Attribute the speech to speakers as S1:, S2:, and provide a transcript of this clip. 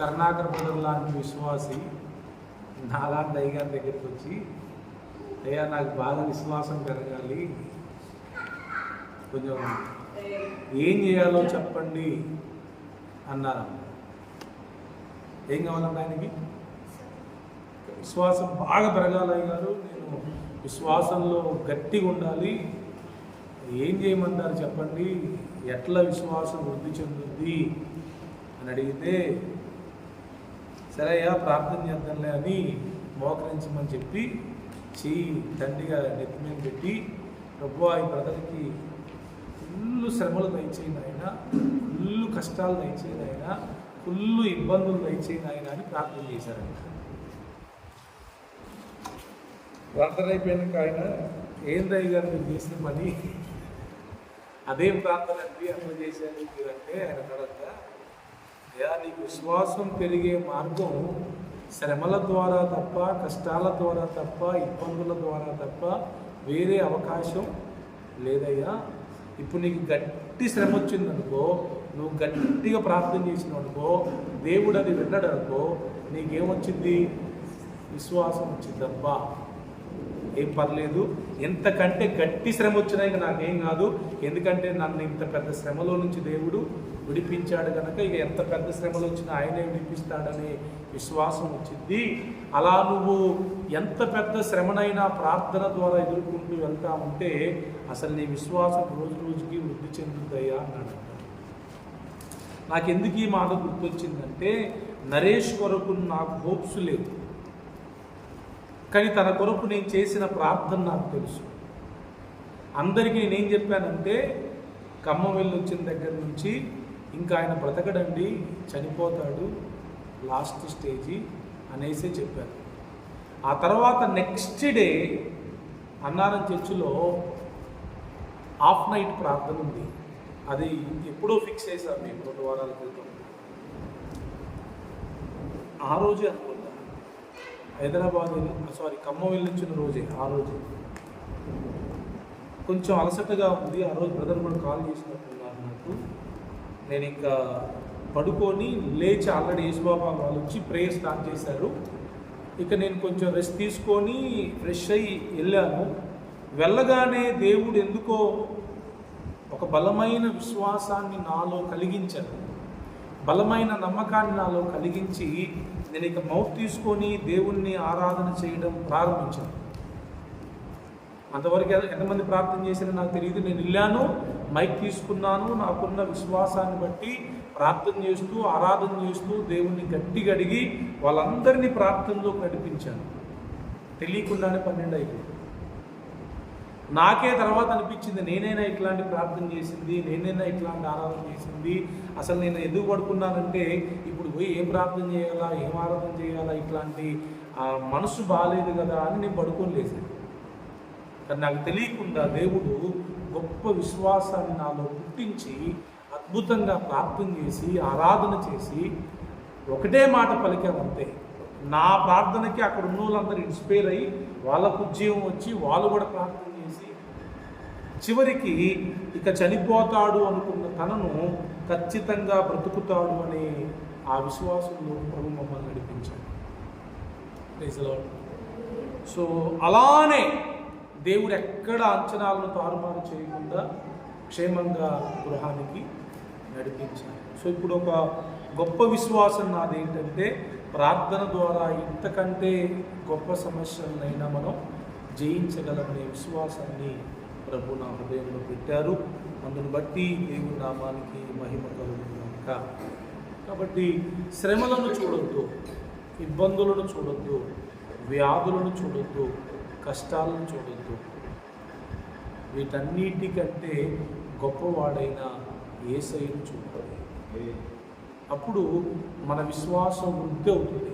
S1: Karunakar brother లాంటి విశ్వాసి నాలాంటి అయ్యగారి దగ్గరికి వచ్చి అయ్యా నాకు బాగా విశ్వాసం పెరగాలి. కొంచెం ఏం చేయాలో చెప్పండి అన్నారు ఏం కావాలండి ఆయనకి? విశ్వాసం బాగా పెరగాలి గారు నేను విశ్వాసంలో గట్టిగా ఉండాలి. ఏం చేయమంటారు చెప్పండి? ఎట్లా విశ్వాసం వృద్ధి చెందుద్ది? అని అడిగితే సరే అయ్యా ప్రార్థన చేద్దాంలే అని మోకరించమని చెప్పి చెయ్యి తండ్రిగా నెత్తి మీద పెట్టి ప్రభు ఈ బ్రదర్కి ఫుల్ శ్రమలు దయచేయండి ఆయన ఫుల్ కష్టాలు దయచేయండి ఆయన ఫుల్ ఇబ్బందులు దయచేయండి ఆయన అని ప్రార్థన చేశారంట. ప్రార్థన అయిపోయాక ఆయన ఏందయ్య గారు మీరు చేసిన పని? అదేం ప్రార్థన అండి అట్లా చేశారు మీరంటే ఆయన తర్వాత అయ్యా నీకు విశ్వాసం పెరిగే మార్గం శ్రమల ద్వారా తప్ప కష్టాల ద్వారా తప్ప ఇబ్బందుల ద్వారా తప్ప వేరే అవకాశం లేదయ్యా. ఇప్పుడు నీకు గట్టి శ్రమ వచ్చిందనుకో నువ్వు గట్టిగా ప్రార్థన చేసినావు అనుకో దేవుడు అది విన్నాడు అనుకో నీకేమొచ్చింది? విశ్వాసం వచ్చిందబ్బా. ఏం పర్లేదు. ఎంతకంటే గట్టి శ్రమ వచ్చినా ఇక నాకేం కాదు. ఎందుకంటే నన్ను ఇంత పెద్ద శ్రమలో నుంచి దేవుడు విడిపించాడు కనుక ఇక ఎంత పెద్ద శ్రమలు వచ్చినా ఆయనే విడిపిస్తాడనే విశ్వాసం వచ్చింది. అలా నువ్వు ఎంత పెద్ద శ్రమనైనా ప్రార్థన ద్వారా ఎదుర్కొంటూ వెళ్తా ఉంటే అసలు నీ విశ్వాసం రోజు రోజుకి వృద్ధి చెందుతాయా అన్నాడు. నాకు ఎందుకు ఈ మాట గుర్తొచ్చిందంటే నరేష్ కొరకు నాకు హోప్స్ లేవు. కానీ తన కొరకు నేను చేసిన ప్రార్థన నాకు తెలుసు. అందరికీ నేనేం చెప్పానంటే ఖమ్మం వెళ్ళి వచ్చిన దగ్గర నుంచి ఇంకా ఆయన బ్రతకడండి చనిపోతాడు లాస్ట్ స్టేజీ అనేసి చెప్పాను. ఆ తర్వాత నెక్స్ట్ డే అన్నారం చర్చిలో హాఫ్ నైట్ ప్రార్థన ఉంది. అది ఎప్పుడో ఫిక్స్ చేశాం మేము రెండు వారాల క్రితం. ఆ రోజే అనుకుంటా హైదరాబాద్ వెళ్ళి సారీ ఖమ్మం వెళ్ళొచ్చిన రోజే ఆ రోజే. కొంచెం అలసటగా ఉంది. ఆ రోజు బ్రదర్ కూడా కాల్ చేసినట్టున్నారు నాకు. నేను ఇంకా పడుకొని లేచి ఆల్రెడీ యేసుబాబా వాళ్ళు వచ్చి ప్రేయర్ స్టార్ట్ చేశారు. ఇక నేను కొంచెం రెస్ట్ తీసుకొని ఫ్రెష్ అయ్యి వెళ్ళాను. వెళ్ళగానే దేవుడు ఎందుకో ఒక బలమైన విశ్వాసాన్ని నాలో కలిగించాడు. బలమైన నమ్మకాన్ని నాలో కలిగించి నేను ఇక మౌత్ తీసుకొని దేవుణ్ణి ఆరాధన చేయడం ప్రారంభించాను. అంతవరకు ఎంత- ఎంతమంది ప్రార్థన చేసినా నాకు తెలియదు. నేను వెళ్ళాను మైక్ తీసుకున్నాను నాకున్న విశ్వాసాన్ని బట్టి ప్రార్థన చేస్తూ ఆరాధన చేస్తూ దేవుణ్ణి గట్టిగా అడిగి వాళ్ళందరినీ ప్రార్థనలో నడిపించాను. తెలియకుండానే పన్నెండు అయిపోయింది. నాకే తర్వాత అనిపించింది నేనైనా ఇట్లాంటి ప్రార్థన చేసింది నేనైనా ఇట్లాంటి ఆరాధన చేసింది. అసలు నేను ఎందుకు పడుకున్నానంటే ఇప్పుడు పోయి ఏం ప్రార్థన చేయాలా ఏం ఆరాధన చేయాలా ఇట్లాంటి మనసు బాగాలేదు కదా అని నేను పడుకోలేసాను కానీ నాకు తెలియకుండా దేవుడు గొప్ప విశ్వాసాన్ని నాలో పుట్టించి అద్భుతంగా ప్రార్థన చేసి ఆరాధన చేసి ఒకటే మాట పలికామంతే నా ప్రార్థనకి అక్కడ ఉన్న వాళ్ళందరూ ఇన్స్పైర్ అయ్యి వాళ్ళకు ఉద్యమం వచ్చి వాళ్ళు కూడా ప్రార్థన చివరికి ఇక చనిపోతాడు అనుకున్న తనను ఖచ్చితంగా బ్రతుకుతాడు అనే ఆ విశ్వాసంలో ప్రభు మమ్మల్ని నడిపించాడు. సో అలానే దేవుడు ఎక్కడ అంచనాలను తారుమారు చేయకుండా క్షేమంగా గృహానికి నడిపించారు సో ఇప్పుడు ఒక గొప్ప విశ్వాసం నాదేంటంటే ప్రార్థన ద్వారా ఇంతకంటే గొప్ప సమస్యలనైనా మనం జయించగలమనే విశ్వాసాన్ని ప్రభు నా హృదయంలో పెట్టారు. అందును బట్టి దేవుని నామానికి మహిమ కలుగుతున్నాక కాబట్టి శ్రమలను చూడొద్దు ఇబ్బందులను చూడొద్దు వ్యాధులను చూడొద్దు కష్టాలను చూడొద్దు. వీటన్నిటికంటే గొప్పవాడైన ఏసైను చూడాలి. అప్పుడు మన విశ్వాసం వృద్ధి అవుతుంది.